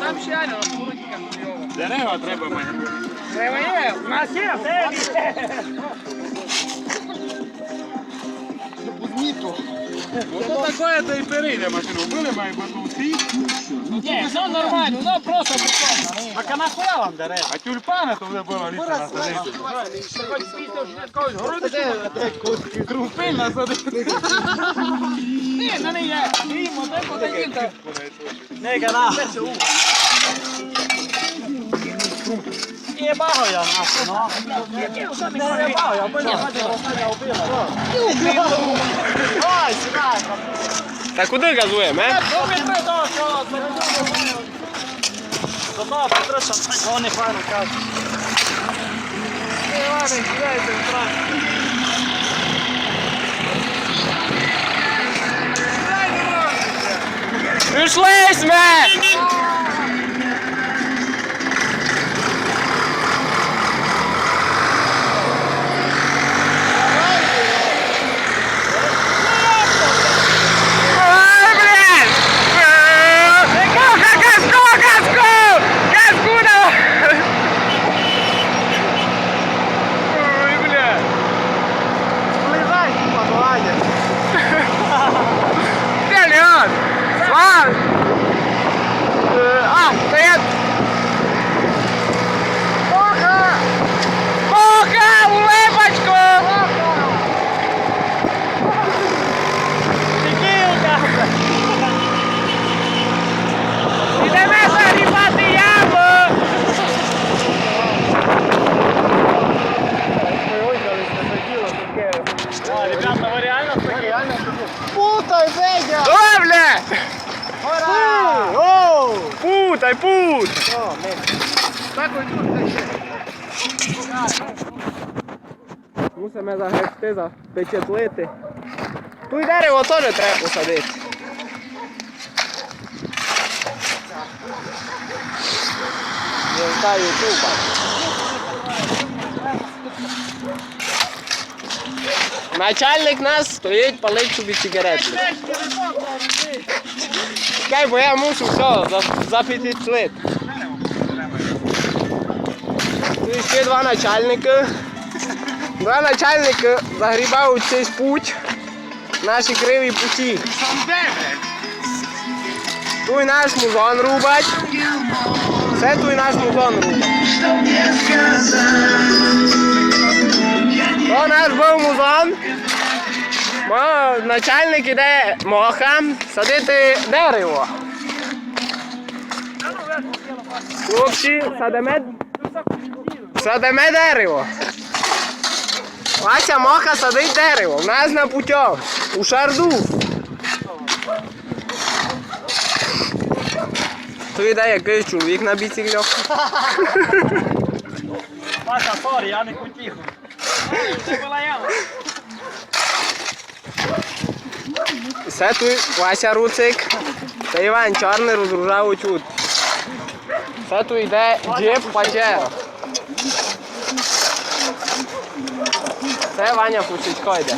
Там ще реально. Дерева треба мати. Треба є, у нас є, все є. Ото таке, то і перейде машину. Вбили, має усі. Ні, все нормально, ну просто прикольно. А нахуя вам дерева? А тюльпани то вже було літо насадити. Хоч після вже якогось городу. Крупиль насадити. Ні, на не є. Їмо, де подивіться. Nie bacho ja na to, no. Nie bacho ja, bo nie ma tego ostatnia ubila. Oj, słuchaj. Та куди газуємо, е? Петруша, так вони файно кажуть. Nie ładnie, gdzie ten trak? Пішли, Путай, пут! О, Мусимо загребти, запечатлити. Тут дерево теж треба посадити. Звезда Ютуба. Начальник нас стоїть, палить собі сигарети. Чекай, бо я мушу все за- запечатлити. Тут ще два начальники. Два начальники загрібають цей путь. Наші криві путі. Туй наш музон рубать. Це туй наш музон рубать. То наш був музон. Бо начальник іде мохам садити дерево. Хлопці, садиме, садиме дерево. Вася моха садить дерево. У нас на путьох. У шарду. Тут йде якийсь чоловік на біциклях. Паша, сорі, я не хотів. Це була яма. Це тут Вася Руцик. Це Іван Чорний розгружав учут. Це тут йде джип Паджеро. Це Ваня Пучичко йде.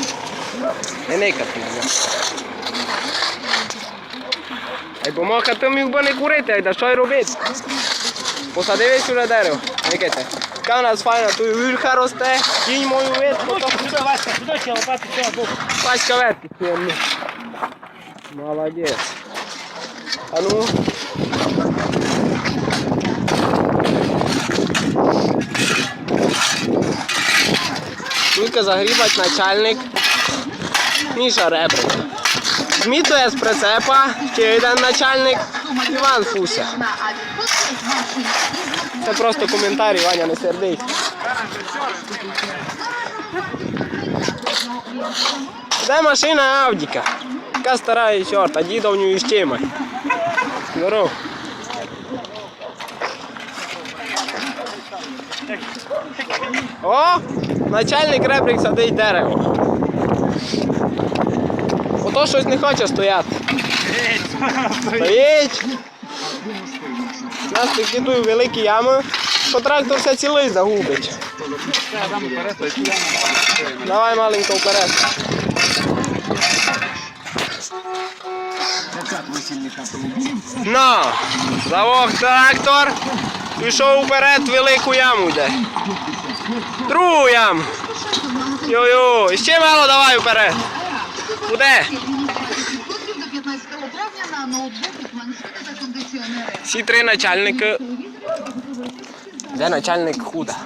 Не никати. Ай, бо моха ти міг би не курити, ай, да що й робити? Посадив сюди дерево. Никайте. Яка у нас файна, тут вірха росте, кінь мою боку. Пачка ветки Молодець. А ну. Тільки загрібать начальник Міша Ребрик. Змітує з прицепа ще один начальник Іван Фуся. Це просто коментарі, Ваня не сердить. Де машина Авдіка? Яка стара і чорта, дідовню із чимось. Здоров. О, начальник ребрик садить дерево. Ото щось не хоче стояти. Стоїть. У нас тут великі ями, що трактор все цілий загубить. Давай маленько вперед. Ну, завох трактор. Пішов вперед, велику яму йде. Другу яму. Йо-йо, ще мало давай вперед. Куди? Відсотків до 15 травня на ноутбуки, планшети та кондиціонери. Всі три начальники. Де начальник худа?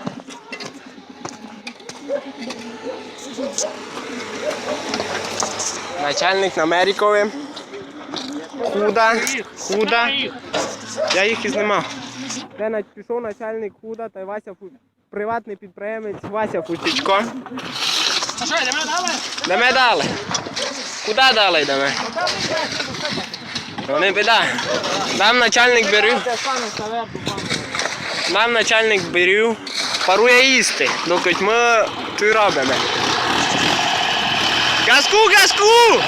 Начальник на Мерікові. Худа. Худа. Я їх і знімав. Де пішов начальник худа та Вася Фу... приватний підприємець Вася Фусічко. А що, йдемо далі? Де ми дали? Куди дали йдемо? То не біда. Нам начальник берів. Нам начальник берів. Парує їсти, доки ми тут робимо. Газку, газку!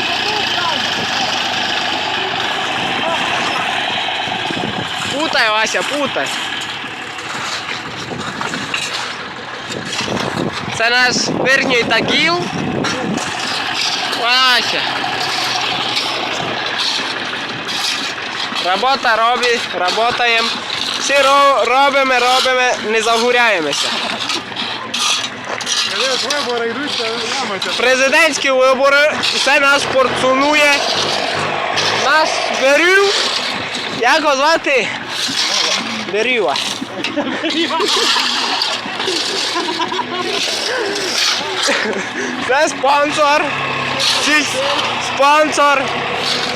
Путай, Вася, путай. Це наш верхній тагіл. Вася. Робота робить, работаємо. Всі робимо, робимо, не ямайте. Президентські вибори, це нас порцунує. Нас берів. Як його звати? Беріва. Це спонсор. Спонсор.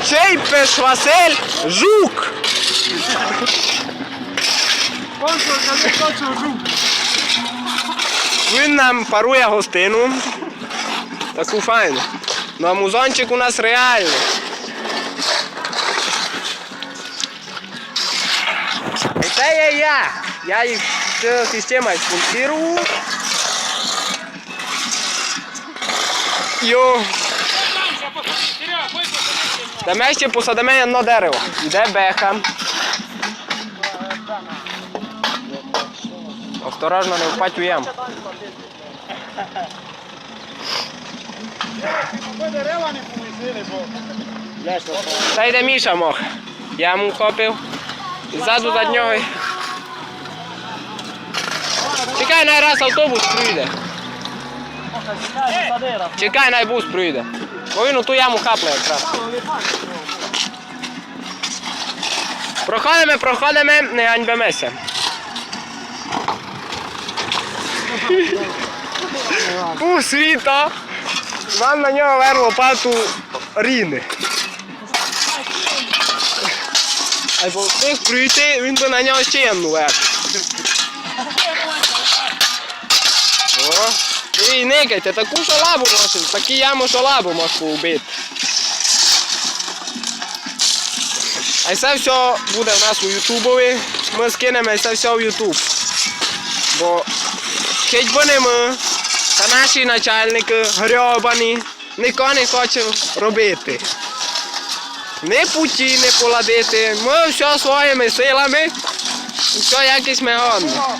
Чейпеш Василь Жук. Спонсор, кажи, точно жук. Він нам парує гостину. Таку файну. Ну а музончик у нас реальний. Це є я. Я їх цю систему експлуатирую. Йо. Та ми ще посадимо одно дерево. Йде беха. Осторожно, не впадь у яму. Та йде Міша мох. Я му хопив. Ззаду за нього. Чекай, най раз автобус прийде. Чекай, най бус прийде. Бо він у ту яму хапне якраз. Проходимо, проходимо, не ганьбимося. Фу, світа! Вам на нього вер лопату ріни. А встиг прийти, він би на нього ще одну вер. О, і никайте, таку шалабу можеш, таку яму шалабу можеш поубити. А це все буде в нас у Ютубові. Ми скинемо це все в Ютуб. Бо хоч би не ми, та наші начальники грьобані, ніхто не хоче робити. Не путі не поладити. Ми все своїми силами, все якось ми валька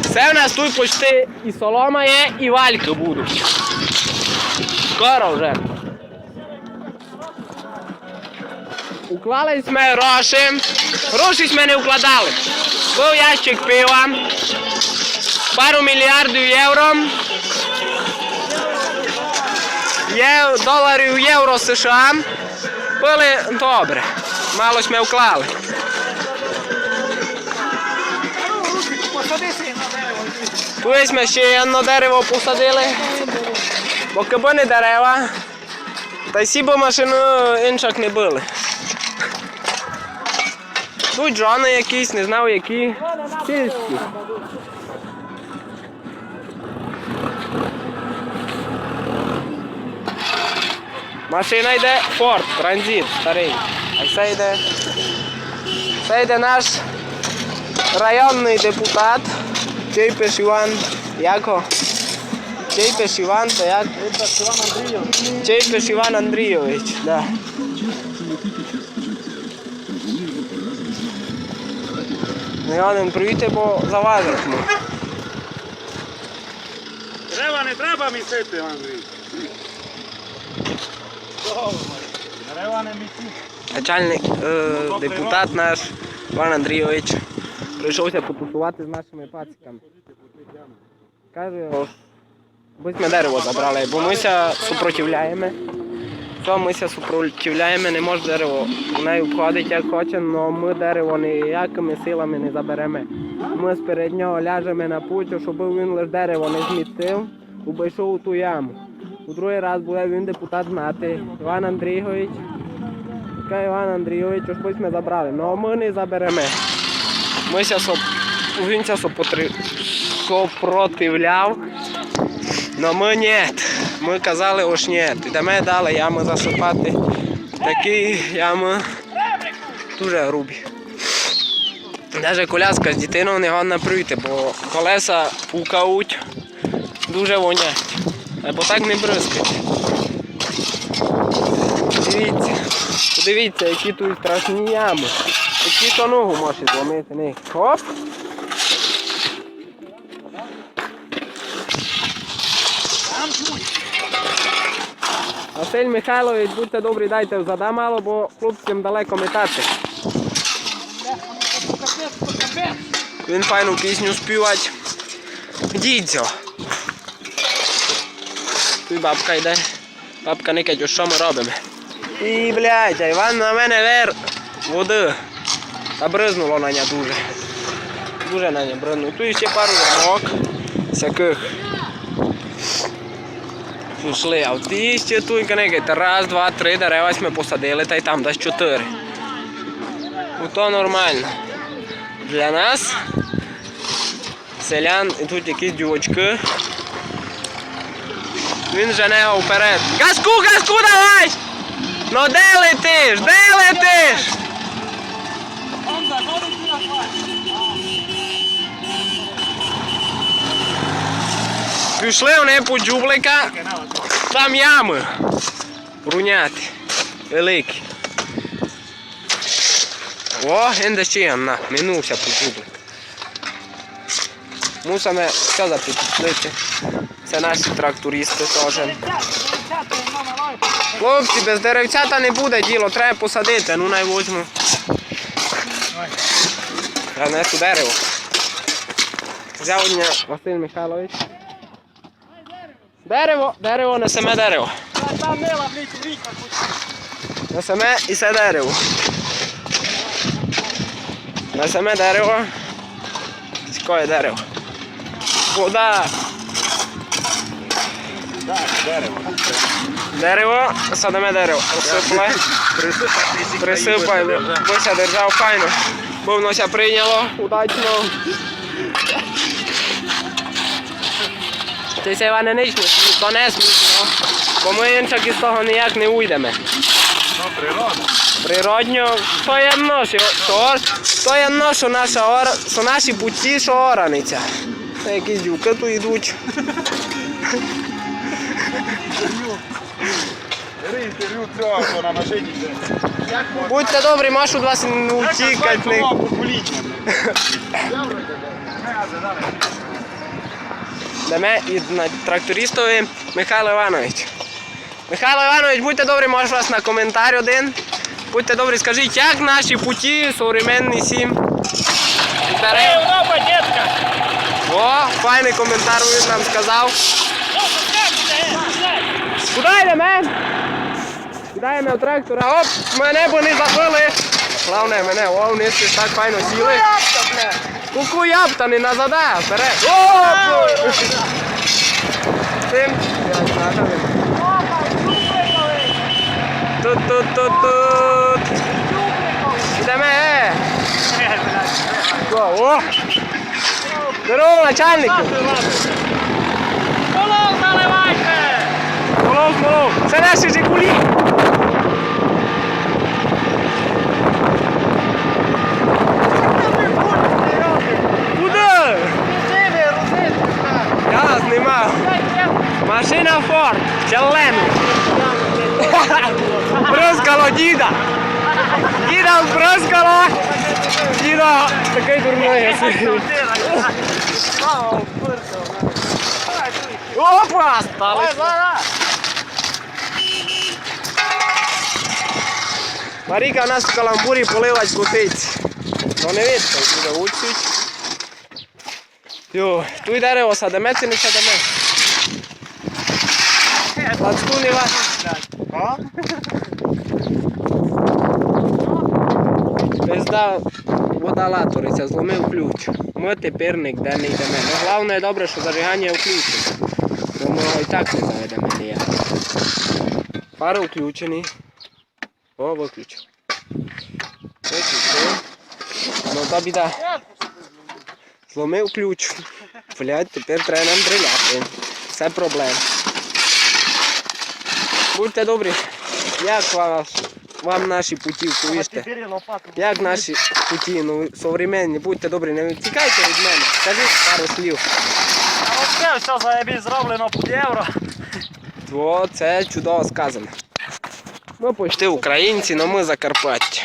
Все в нас тут почти і солома є, і вальки будуть. Скоро вже. Уклали ми гроші. Гроші ми не вкладали. Був ящик пива. Пару мільярдів євро. Є, доларів євро США. Були добре. Мало ми вклали. Тут ми ще одне дерево посадили, бо каби дерева, та й всі б машину інших не били. Тут жони якісь, не знав які. Сільські. Машина йде Форд, транзит старий. А це йде. Це йде наш районний депутат Чейпеш Іван. Яко? Чейпеш Іван, то як? Чейпеш Іван Андрійович, да. Не годен проїти, бо заважатиму. Дерева не треба місити, Андрій. Дерева не місити. Начальник, е, депутат наш Іван Андрійович прийшовся потусувати з нашими пациками. Каже, ось, ось ми дерево забрали, бо мися супротивляємо. Що мися супротивляємо, не може дерево в неї обходить як хоче, але ми дерево ніякими силами не заберемо. Ми сперед нього ляжемо на путь, щоб він лише дерево не змістив, обійшов у ту яму. У другий раз буде він депутат знати, Іван Андрійович. Така Іван Андрійович, ось ми забрали. Ну ми не заберемо. Ми ся соп... Він ся сопротивляв. Но ми ні. Ми казали ось ні. Йдемо далі ями засипати. Такі ями дуже грубі. Навіть коляска з дитиною не годна прийти, бо колеса пукають, дуже вонять. Або так не бризкать. Дивіться. Подивіться, які тут страшні ями. Які то ногу можеш зломити. Хоп. Василь Михайлович, будьте добрі, дайте взада мало, бо хлопцям далеко метати. Він файну пісню співать. Дідзьо. Тут бабка йде. Бабка никать, що ми робимо. І, блядь, Іван на мене вер води. Та бризнуло на ня дуже. Дуже на ня бризнуло. Тут ще пару ямок всяких. Пішли, а ті ще тут канекайте. Раз, два, три дерева ми посадили, та й там десь чотири. То нормально. Для нас, селян, і тут якісь дівочки. Він жене вперед. Газку, газку давай! Ну де летиш? Де летиш? Пішли вони по джублика, там ями. Руняти. Великі. О, інде ще одна. Минувся по джублик. Мусимо сказати підплити. Це наші трактористи теж. Хлопці, без деревцята не буде діло, треба посадити, ну най возьму. Я несу дерево. Взяв Василь Михайлович. Дерево, дерево, несеме дерево. Там мила, блядь, ріка. Несеме і це дерево. Несеме дерево. Цікаве дерево. Вода. Дерево, садиме дерево. Розсипали. Присипай, Бося держав файно. Бо ся прийняло удачно. Ти ся Іване не смішно, то не смішно. Бо ми іншак із того ніяк не уйдемо. Ну, природа. Природньо, то є що, що, то є одно, що, наша ор, що наші путі, що ораниця. Та якісь дюки тут йдуть. Бери інтерв'ю цього, хто на машині. Можна? Будьте добрі, машу від вас не утікати. Не... Деме і на трактористові Михайло Іванович. Михайло Іванович, будьте добрі, може вас на коментар один. Будьте добрі, скажіть, як наші путі современні сім. Дітка! О, файний коментар він нам сказав. Куди йдемо? Кидаємо трактора. Оп, мене бо не забили. Главне, мене, о, вони так файно сіли. Куку ябта, не назада, вперед. О, Тим. Тут, тут, тут, тут. Ідемо. О. Здорово, начальнику. Полов наливайте! Молов, молов. Це наші Жигулі. Куди? Я знімав. Машина Форд. Челен. Бризкало діда. Діда бризкало. Діда, такий дурний. Опа, стали. Маріка у нас в каламбурі поливать котиць. Ну не видно, буде учить. Йо, tu i дерево садиме чи не садиме? Лацку не ваш. Пизда водолаториця, зломив ключ. Ми тепер ніде не йдемо. Ну, головне добре, що зажигання включено. Бо ми його і так не заведемо ніяк. Фари включені. О, виключив. Виключив. Ну та біда. Зломив ключ. Блять, тепер треба нам дриляти. Це проблема. Будьте добрі. Як вас, вам наші путі, повіжте? Як наші путі, ну современні, будьте добрі, не тікайте від мене. Скажіть пару слів. А от це все заєбі зроблено під євро. О, це чудово сказано. Ми почти українці, але ми Закарпаття.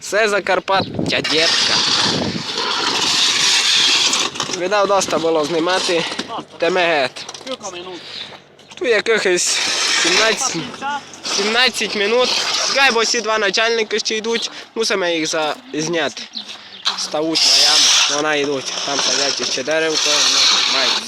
Все Закарпаття, дітка. Видав, доста було знімати темегет. Тут якихось 17, Кінця. 17 минут. Чекай, бо всі два начальники ще йдуть, мусимо їх зняти. Ставуть на яму, вона йдуть. Там сидять ще деревко, мають.